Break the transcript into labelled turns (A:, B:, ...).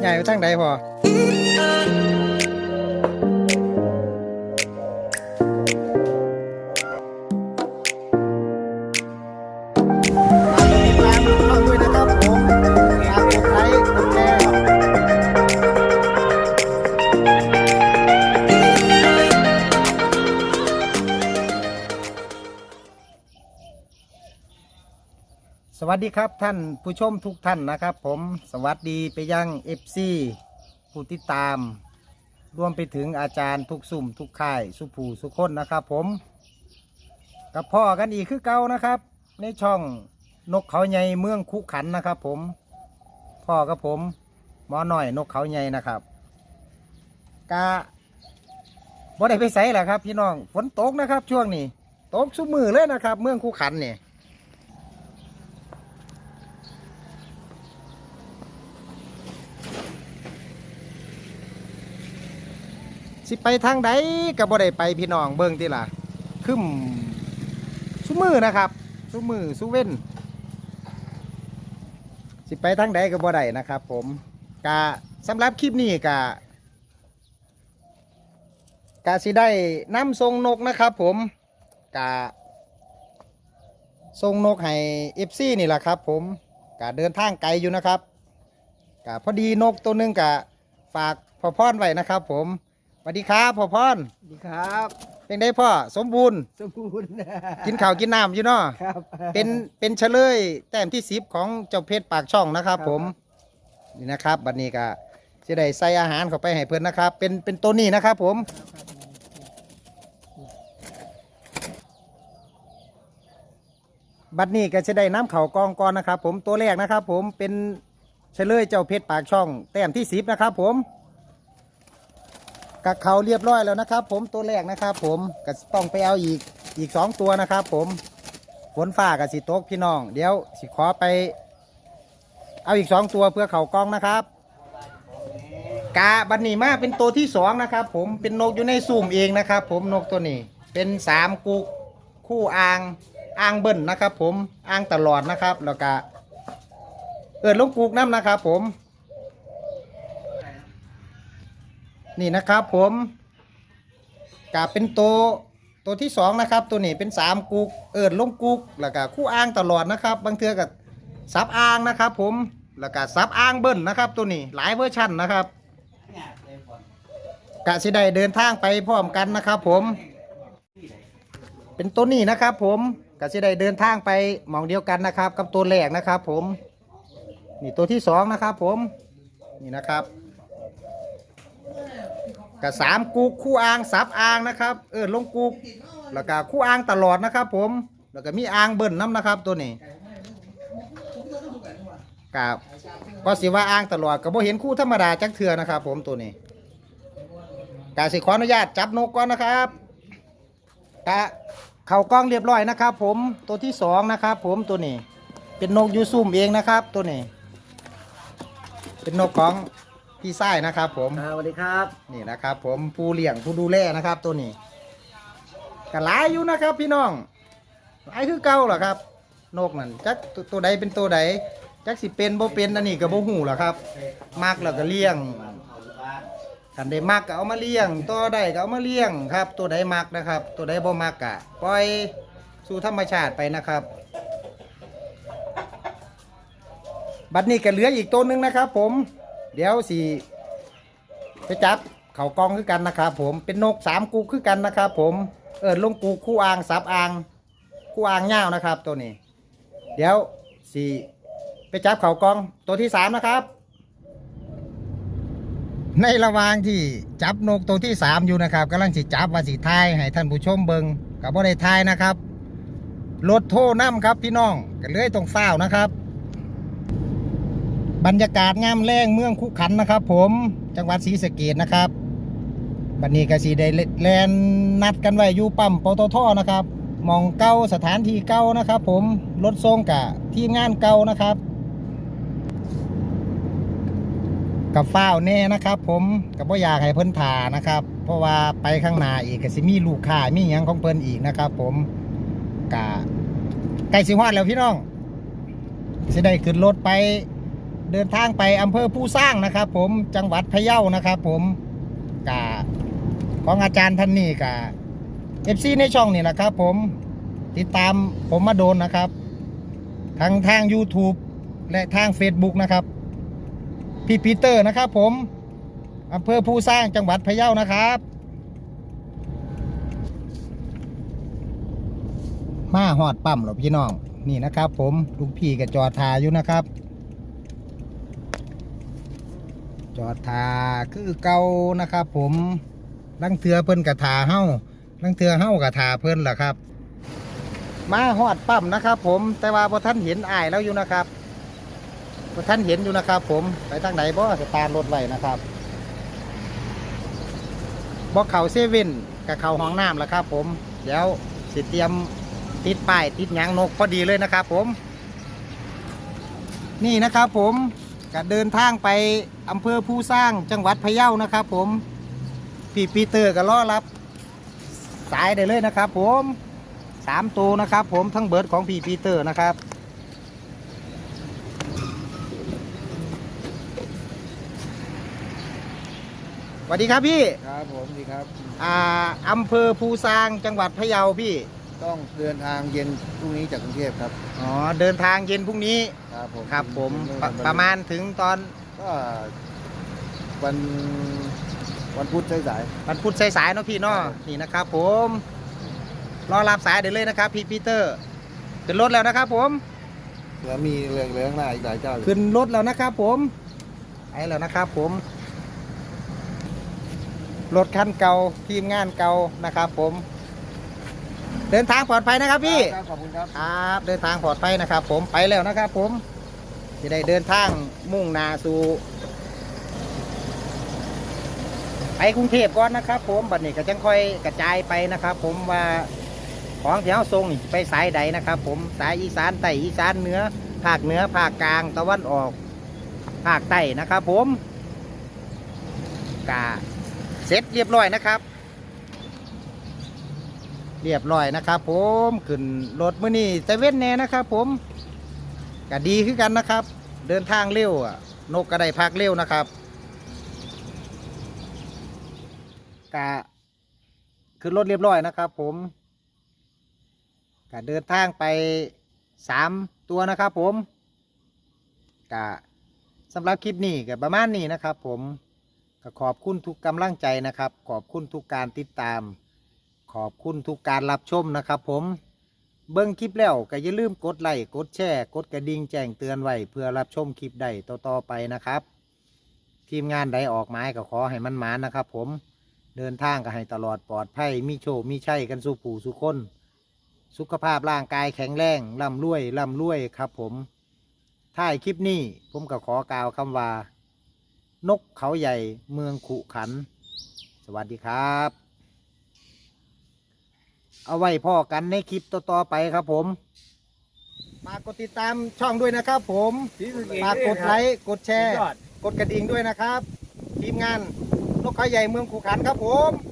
A: ใหญ่ไปทางใดพอ สวัสดีครับท่านผู้ชมทุกท่านนะครับ ผมสวัสดีไปยัง FC ผู้ติดตาม รวมไปถึงอาจารย์ทุกสุ่มทุกค่าย สุภูสุคนนะครับ ผม กับพ่อกันอีกคือเก่านะครับ ในช่องนกเขาใหญ่เมืองคุขันนะครับ ผม พ่อกับผมหมอหน่อยนกเขาใหญ่นะครับกะบ่ได้ไปใส่แหละครับ พี่น้องฝนตกนะครับ ช่วงนี้ตกสุมือเลยนะครับ เมืองคุขันเนี่ย สิไปทางใดก็บ่ได้ไปพี่น้องเบิ่งติล่ะคึมสุมือนะครับสุมือสุเว้นสิไปทางใดก็บ่ได้นะครับ ผมกะสำหรับคลิปนี้กะกะสิได้น้ำทรงนกนะครับ ผมกะทรงนกให้เอฟซีนี่แหละครับ ผมกะเดินทางไกลอยู่นะครับกะพอดีนกตัวหนึงกะฝากพ่อพรไว้นะครับ ผม สวัสดีครับพ่อพร
B: สวัสดีครับ
A: เป็นได้พ่อสมบูรณ์
B: สมบูรณ์
A: กินข้าวกินน้ำอยู่เนาะ
B: ครับ
A: เป็นเป็นเฉลยแต้มที่สิบของเจ้าเพชรปากช่องนะครับ
B: ครับ
A: ผมนี่นะครับบัดนี้ก็จะได้ใส่อาหารเข้าไปให้เพื่อนนะครับ เป็นเป็นตัวนี้นะครับ ผมบัดนี้ก็จะได้น้ำเขากองก่อนนะครับ ผมตัวแรกนะครับ ผมเป็นเฉลยเจ้าเพชรปากช่อง แต้มที่สิบนะครับ ผม กับเขาเรียบร้อยแล้วนะครับ ผมตัวแรกนะครับ ผมก็ต้องไปเอาอีกอีกสองตัวนะครับ ผมฝนฟ้ากับสิตกพี่น้อง เดี๋ยวสิขอไป เอาอีกสองตัวเพื่อเขากล้องนะครับ กาบันนี้มาเป็นตัวที่สองนะครับ ผมเป็นนกอยู่ในสุ่มเองนะครับ ผมนกตัวนี้ เป็นสามกุกคู่อ่างอ่างเบิ้ลนะครับ ผมอ่างตลอดนะครับแล้วก็เอิดลงกุกน้ำนะครับ ผม นี่นะครับผมกาเป็นตัวตัวที่สองนะครับตัวนี้เป็นสามกุกเอิดลงกุกแล้วก็คู่อ้างตลอดนะครับ บางเทือกับซับอ้างนะครับผมแล้วก็ซับอ้างเบิ้ลนะครับ ตัวนี้หลายเวอร์ชันนะครับกะสิได้เดินทางไปพร้อมกันนะครับ ผม เป็นตัวนี้นะครับ ผมกะสิได้เดินทางไปหมองเดียวกันนะครับ กับตัวแรกนะครับ ผม นี่ตัวที่สองนะครับ ผมนี่นะครับ กับสามกุกคู่อ่างซับอ่างนะครับ เออลงกุกแล้วก็คู่อ่างตลอดนะครับ ผมแล้วก็มีอ่างเบิ้ลน้ำนะครับ ตัวนี้กับก็สิว่าอ่างตลอดก็บ่เห็นคู่ธรรมดาจักเถื่อนะครับ ผมตัวนี้กาสิขออนุญาตจับนกก่อนนะครับกะเข่ากล้องเรียบร้อยนะครับ ผมตัวที่สองนะครับ ผมตัวนี้ เป็นนกยูซุ่มเองนะครับ ตัวนี้ เป็นนกของ พี่ไส้นะครับ ผม
B: อ่าสวัสดีครับ
A: นี่นะครับ ผมผู้เลี้ยงผู้ดูแลนะครับ ตัวนี้ก็หลายอยู่นะครับ พี่น้องหลายคือเก่าเหรอครับ นกนั่นจักตัวตัวใดเป็นตัวใดจักสิเป็นบ่เป็นอันนี้ก็บ่ฮู้หรอกครับมักแล้วก็เลี้ยงคันได้มักก็เอามาเลี้ยง ตัวใดก็เอามาเลี้ยงครับ ตัวใดมักนะครับ ตัวใดบ่มักก็ปล่อยสู่ธรรมชาติไปนะครับบัดนี้ก็เหลืออีกตัวหนึงนะครับ ผม เดี๋ยวสิไปจับเขากองคือกันนะครับผมเป็นนกสามกูคือกันนะครับผมเออลงกูคู่อ่างซับอ่างคู่อ่างเง่านะครับ ตัวนี้ เดี๋ยวสี่ไปจับเขากองตัวที่สามนะครับ ในระหว่างที่จับนกตัวที่สามอยู่นะครับกำลังสิจับว่าสิทายให้ท่านผู้ชมเบิงกับบ่ได้ทายนะครับรถโทน้ำครับพี่น้องกันเลยตรงเฝ้านะครับ บรรยากาศงามแรงเมืองคุขันนะครับ ผมจังหวัดศรีสะเกดนะครับบันนี้ก็สีได้แลนนัดกันไว้อยู่ปั๊มปตทนะครับมองเก่าสถานที่เก่านะครับ ผมรถทรงกะทีมงานเก่านะครับ กับฟ้าวแน่นะครับ ผมกับพ่อยากให้เพิ่นถ่านะครับ เพราะว่าไปข้างหน้าอีกก็สิมีลูกค้ามีหยังของเพิ่นอีกนะครับ ผมกะใกล้สิฮอดแล้วพี่น้องสิได้ขึ้นรถไป เดินทางไปอำเภอผู้สร้างนะครับ ผมจังหวัดพะเยานะครับ ผมกะของอาจารย์ท่านนี้กะเอฟซีในช่องนี่นะครับ ผมติดตามผมมาโดนนะครับทั้งทาง YouTube และทาง Facebook นะครับ พี่ปีเตอร์นะครับ ผมอำเภอผู้สร้างจังหวัดพะเยานะครับ มาหอดปั๊มหรอพี่น้อง นี่นะครับ ผมลูกพี่กับจอทาอยู่นะครับ จอดทาคือเก่านะครับ ผมลังเทือเพิ่นกับทาเฮ้าลังเทือเฮ้ากับทาเพิ่นล่ะครับ มาหอดปั๊มนะครับ ผมแต่ว่าพอท่านเห็นอายแล้วอยู่นะครับพอท่านเห็นอยู่นะครับ ผมไปทางไหนบ่สตาร์ทรถไว้นะครับบอเขาเซเว่นกับเขาห้องน้ำแล้วครับ ผมเดี๋ยวสิเตรียมติดป้ายติดยางนกพอดีเลยนะครับ ผม นี่นะครับผม ก็เดินทางไปอำเภอผู้สร้างจังหวัดพะเยานะครับ ผมพี่ปีเตอร์ก็รอรับ สายได้เลยนะครับ ผมสามตัวนะครับ ผมทั้งเบิร์ดของพี่ปีเตอร์นะครับสวัสดีครับพี่
B: ครับผมดีครับ
A: อ่าอำเภอภูซางจังหวัดพะเยาพี่
B: ต้องเดินทางเย็นพรุ่งนี้จากกรุงเทพครับ
A: อ๋อเดินทางเย็นพรุ่งนี้
B: ครับผม
A: ครับผม
B: ถึง
A: ป
B: นู่น
A: ประมาณถึงตอน
B: ก็วันวันพุธสาย
A: วันพุธสายๆเนาะพี่เนาะ
B: ครับ
A: นี่นะครับ ผมรอรับสายเดี๋ยวเลยนะครับ พี่ปีเตอร์ขึ้นรถแล้วนะครับ ผม
B: ๆแล้วมีเรือเรือข้างหน้าอีกหลายเจ้าอยู่
A: ขึ้นรถแล้วนะครับ ผมไปแล้วนะครับ ผมรถคันเก่าทีมงานเก่านะครับ ผม เดินทางปลอดภัยนะครับพี่
B: ครับขอบคุณครับ
A: ครับเดินทางปลอดภัยนะครับ ผมไปแล้วนะครับ ผมจะได้เดินทางมุ่งหนาสู่ไปกรุงเทพก่อนนะครับ ผมบัดนี้ก็จังค่อยกระจายไปนะครับ ผมว่าของที่เขาทรงนี่ไปสายใดนะครับ ผมสายอีสานใต้อีสานเหนือภาคเหนือภาคกลางตะวันออกภาคใต้นะครับ ผมกาเสร็จเรียบร้อยนะครับ เรียบร้อยนะครับผมขึ้นรถมื้อนี้แต่เว้นแน่นะครับผมก็ดีขึ้นกันนะครับ เดินทางเร็ว นกก็ได้พักเร็วนะครับกะขึ้นรถเรียบร้อยนะครับ ผมก็เดินทางไปสามตัวนะครับผมกะสำหรับคลิปนี้ก็ประมาณนี้นะครับ ผมก็ขอบคุณทุกกำลังใจนะครับ ขอบคุณทุกการติดตาม ขอบคุณทุกการรับชมนะครับผม เบิ้งคลิปแล้วก็อย่าลืมกดไลค์กดแชร์กดกระดิ่งแจ้งเตือนไว้เพื่อรับชมคลิปใดต่อๆไปนะครับ ทีมงานใดออกไม้ก็ขอให้มันหมานนะครับ ผมเดินทางก็ให้ตลอดปลอดภัยมีโชคมีชัยกันสู่ผู้สุคน สุขภาพร่างกายแข็งแรงร่ำรวยร่ำรวยครับผมท้ายคลิปนี้ผมก็ขอกล่าวคำว่า นกเขาใหญ่เมืองขุขัน สวัสดีครับ เอาไว้พ่อกันในคลิปต่อๆไปครับผมฝากกดติดตามช่องด้วยนะครับผมฝากกดไลค์กดแชร์ กดกระดิ่งด้วยนะครับ ทีมงานนกเขาใหญ่เมืองขุขันครับผม
B: เออ